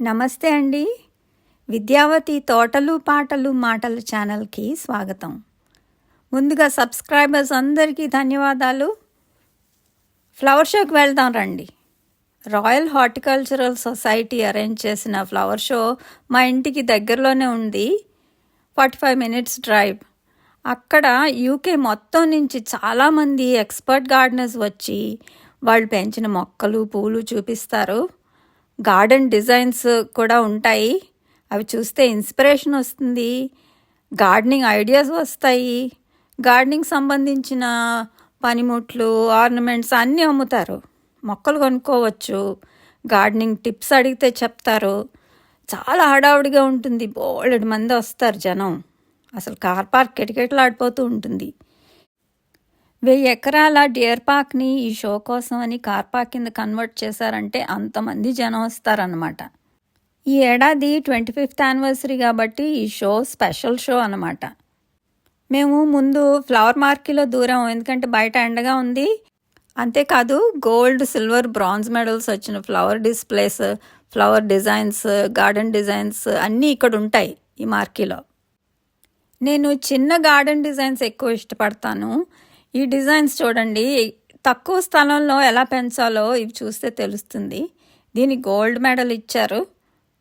నమస్తే అండి. విద్యావతి తోటలు పాటలు మాటల ఛానల్కి స్వాగతం. ముందుగా సబ్స్క్రైబర్స్ అందరికీ ధన్యవాదాలు. ఫ్లవర్ షోకి వెళ్దాం రండి. రాయల్ హార్టికల్చరల్ సొసైటీ అరేంజ్ చేసిన ఫ్లవర్ షో మా ఇంటికి దగ్గరలోనే ఉంది. Forty five minutes drive. అక్కడ యూకే మొత్తం నుంచి చాలామంది ఎక్స్పర్ట్ గార్డెనర్స్ వచ్చి వాళ్ళు పెంచిన మొక్కలు పూలు చూపిస్తారు. గార్డెన్ డిజైన్స్ కూడా ఉంటాయి. అవి చూస్తే ఇన్స్పిరేషన్ వస్తుంది. గార్డెనింగ్ ఐడియాస్ వస్తాయి. గార్డెనింగ్ సంబంధించిన పనిముట్లు ఆర్నమెంట్స్ అన్నీ అమ్ముతారు. మొక్కలు కొనుక్కోవచ్చు. గార్డెనింగ్ టిప్స్ అడిగితే చెప్తారు. చాలా హడావుడిగా ఉంటుంది. బోలెడు మంది వస్తారు జనం. అసలు కార్ పార్క్ కిటకిటలాడిపోతూ ఉంటుంది. వెయ్యి ఎకరాల డియర్ పార్క్ని ఈ షో కోసం అని కార్ పార్క్ కింద కన్వర్ట్ చేశారంటే అంతమంది జనం వస్తారనమాట ఈ ఏడాది ట్వంటీ ఫిఫ్త్ యానివర్సరీ కాబట్టి ఈ షో స్పెషల్ షో అనమాట మేము ముందు ఫ్లవర్ మార్కిలో దూరం ఎందుకంటే బయట ఎండగా ఉంది. అంతేకాదు గోల్డ్ సిల్వర్ బ్రాంజ్ మెడల్స్ వచ్చిన flower displays flower designs garden designs అన్నీ ఇక్కడ ఉంటాయి ఈ మార్కీలో. నేను చిన్న గార్డెన్ డిజైన్స్ ఎక్కువ ఇష్టపడతాను. ఈ డిజైన్స్ చూడండి. తక్కువ స్థలంలో ఎలా పెంచాలో ఇవి చూస్తే తెలుస్తుంది. దీనికి గోల్డ్ మెడల్ ఇచ్చారు.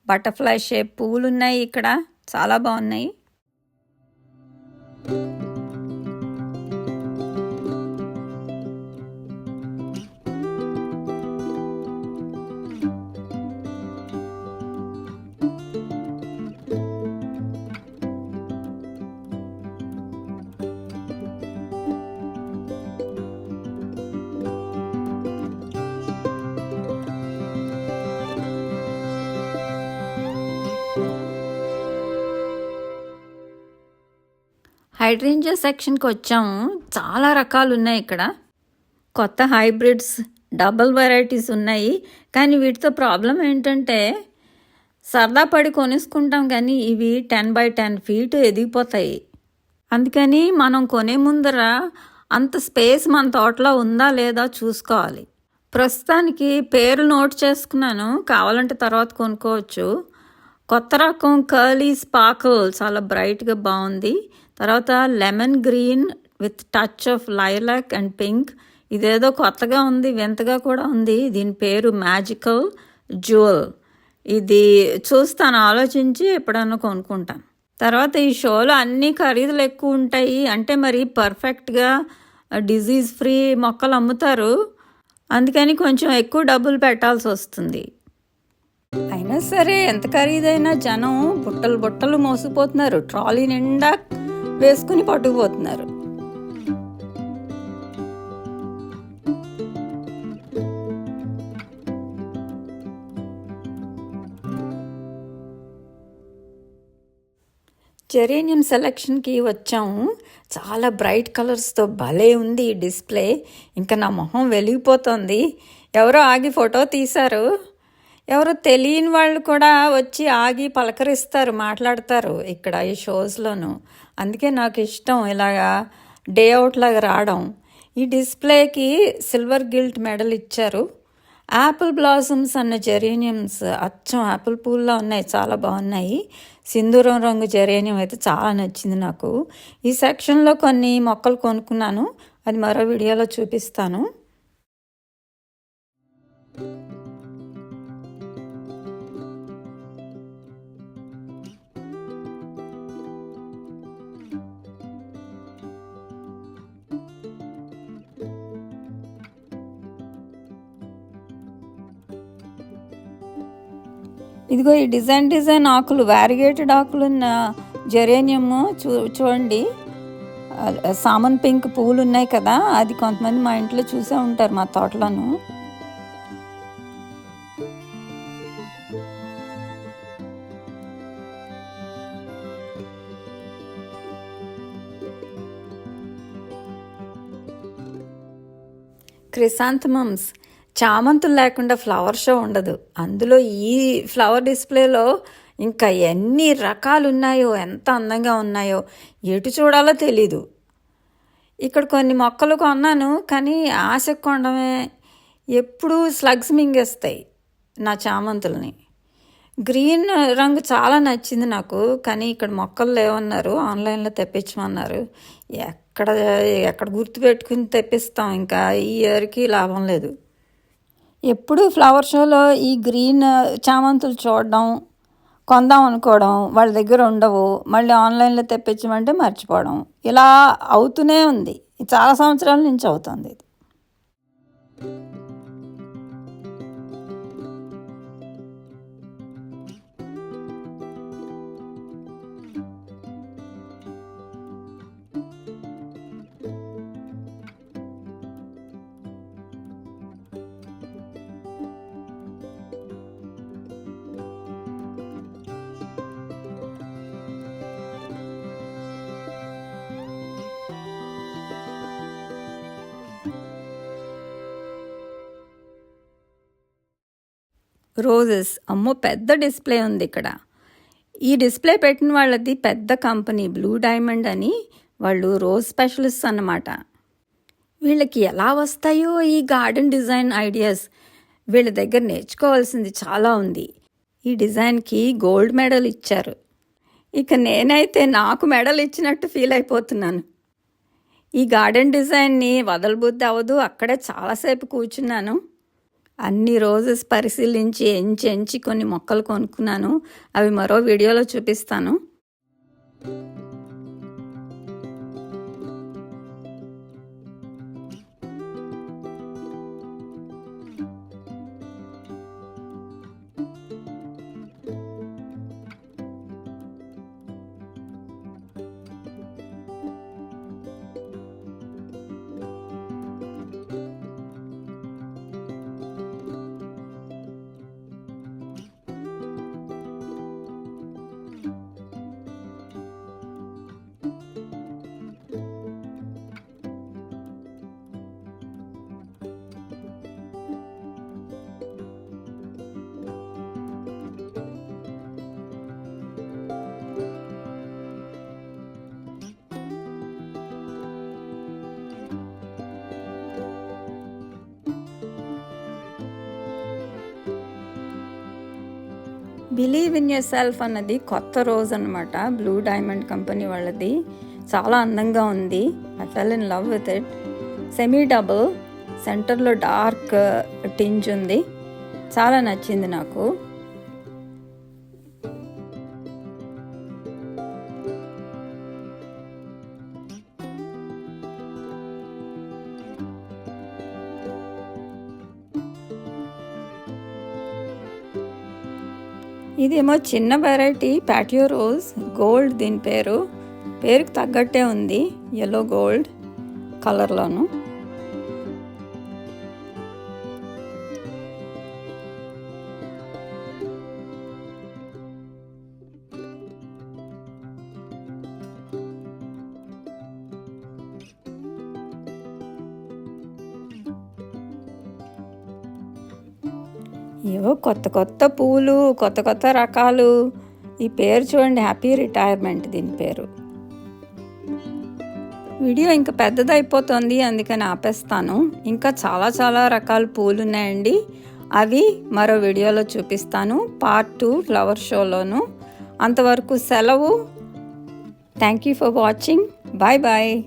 బటర్ఫ్లై షేప్ పువ్వులు ఉన్నాయి ఇక్కడ. చాలా బాగున్నాయి. హైడ్రేంజియా సెక్షన్కి వచ్చాము. చాలా రకాలు ఉన్నాయి ఇక్కడ. కొత్త హైబ్రిడ్స్ డబుల్ వెరైటీస్ ఉన్నాయి. కానీ వీటితో ప్రాబ్లం ఏంటంటే సరదా పడి కొనేసుకుంటాం కానీ ఇవి టెన్ బై టెన్ ఫీట్ ఎదిగిపోతాయి. అందుకని మనం కొనే ముందర అంత స్పేస్ మన తోటలో ఉందా లేదా చూసుకోవాలి. ప్రస్తుతానికి పేరు నోట్ చేసుకున్నాను. కావాలంటే తర్వాత కొనుక్కోవచ్చు. కొత్త రకం కర్లీ స్పార్కల్ చాలా బ్రైట్గా బాగుంది. తర్వాత lemon green with touch of lilac and pink ఇదేదో కొత్తగా ఉంది వింతగా కూడా ఉంది. దీని పేరు మ్యాజికల్ జ్యువెల్ ఇది చూస్తాను ఆలోచించి ఎప్పుడన్నా కొనుక్కుంటాను. తర్వాత ఈ షోలో అన్ని ఖరీదులు ఎక్కువ ఉంటాయి. అంటే మరి పర్ఫెక్ట్గా డిజీజ్ ఫ్రీ మొక్కలు అమ్ముతారు. అందుకని కొంచెం ఎక్కువ డబ్బులు పెట్టాల్సి వస్తుంది. అయినా సరే ఎంత ఖరీదైనా జనం బుట్టలు బుట్టలు మోసిపోతున్నారు ట్రాలీ నిండా వేసుకుని పట్టుకుపోతున్నారు. జెరేనియం సెలక్షన్కి వచ్చాము చాలా బ్రైట్ కలర్స్తో భలే ఉంది ఈ డిస్ప్లే. ఇంకా నా మొహం వెలిగిపోతుంది. ఎవరో ఆగి ఫోటో తీశారు. ఎవరో తెలియని వాళ్ళు కూడా వచ్చి ఆగి పలకరిస్తారు మాట్లాడతారు ఇక్కడ ఈ షోస్లోను. అందుకే నాకు ఇష్టం ఇలాగా డే అవుట్ లాగా రావడం. ఈ డిస్ప్లేకి సిల్వర్ గిల్ట్ మెడల్ ఇచ్చారు. యాపిల్ బ్లాసమ్స్ అన్న జెరేనియమ్స్ అచ్చం యాపిల్ పూల్లో ఉన్నాయి చాలా బాగున్నాయి. సింధూరం రంగు జెరేనియం అయితే చాలా నచ్చింది నాకు. ఈ సెక్షన్లో కొన్ని మొక్కలు కొనుక్కున్నాను. అది మరో వీడియోలో చూపిస్తాను. ఇదిగో ఈ డిజైన్ డిజైన్ ఆకులు వ్యారిగేటెడ్ ఆకులు ఉన్న జెరేనియము చూ చూడండి. సామన్ పింక్ పువ్వులు ఉన్నాయి కదా అది కొంతమంది మా ఇంట్లో చూసే ఉంటారు మా తోటలోను. క్రిసాంథమమ్స్ చామంతులు లేకుండా ఫ్లవర్ షో ఉండదు. అందులో ఈ ఫ్లవర్ డిస్ప్లేలో ఇంకా ఎన్ని రకాలు ఉన్నాయో ఎంత అందంగా ఉన్నాయో ఎటు చూడాలో తెలీదు. ఇక్కడ కొన్ని మొక్కలు కొన్నాను కానీ ఆశ కొండమే ఎప్పుడూ స్లగ్స్ మింగేస్తాయి నా చామంతుల్ని. గ్రీన్ రంగు చాలా నచ్చింది నాకు కానీ ఇక్కడ మొక్కలు లేవన్నారు ఆన్లైన్లో తెప్పించమన్నారు. ఎక్కడ ఎక్కడ గుర్తుపెట్టుకుని తెప్పిస్తాం ఇంకా ఈ ఇయర్కి లాభం లేదు. ఎప్పుడు ఫ్లవర్ షోలో ఈ గ్రీన్ చామంతులు చూడడం కొందాం అనుకోవడం వాళ్ళ దగ్గర ఉండవు. మళ్ళీ ఆన్లైన్లో తెప్పించమంటే మర్చిపోవడం. ఇలా అవుతూనే ఉంది. చాలా సంవత్సరాల నుంచి అవుతుంది ఇది. రోజెస్ అమ్మో పెద్ద డిస్ప్లే ఉంది ఇక్కడ. ఈ డిస్ప్లే పెట్టిన వాళ్ళది పెద్ద కంపెనీ బ్లూ డైమండ్ అని వాళ్ళు రోజ్ స్పెషలిస్ట్ అన్నమాట. వీళ్ళకి ఎలా వస్తాయో ఈ గార్డెన్ డిజైన్ ఐడియాస్ వీళ్ళ దగ్గర నేర్చుకోవాల్సింది చాలా ఉంది. ఈ డిజైన్కి గోల్డ్ మెడల్ ఇచ్చారు. ఇక నేనైతే నాకు మెడల్ ఇచ్చినట్టు ఫీల్ అయిపోతున్నాను. ఈ గార్డెన్ డిజైన్ని వదలబుద్ధి అవ్వదు. అక్కడే చాలాసేపు కూర్చున్నాను. అన్ని రోజెస్ పరిశీలించి ఎంచి ఎంచి కొన్ని మొక్కలు కొనుక్కున్నాను. అవి మరో వీడియోలో చూపిస్తాను. బిలీవ్ ఇన్ యూర్ సెల్ఫ్ అన్నది కొత్త రోజు అనమాట బ్లూ డైమండ్ కంపెనీ వాళ్ళది. చాలా అందంగా ఉంది. I fell in love with it semi double సెంటర్లో డార్క్ టింజ్ ఉంది. చాలా నచ్చింది నాకు. ఇదేమో చిన్న వెరైటీ ప్యాటియో రోజ్ గోల్డ్ దీని పేరు. పేరుకు తగ్గట్టే ఉంది ఎల్లో గోల్డ్ కలర్లోను ఏవో కొత్త కొత్త పూలు కొత్త కొత్త రకాలు. ఈ పేరు చూడండి హ్యాపీ రిటైర్మెంట్ దీని పేరు. వీడియో ఇంకా పెద్దదైపోతుంది అందుకని ఆపేస్తాను. ఇంకా చాలా చాలా రకాల పూలు ఉన్నాయండి. అవి మరో వీడియోలో చూపిస్తాను. పార్ట్ టూ ఫ్లవర్ షోలోను అంతవరకు సెలవు. Thank you for watching bye bye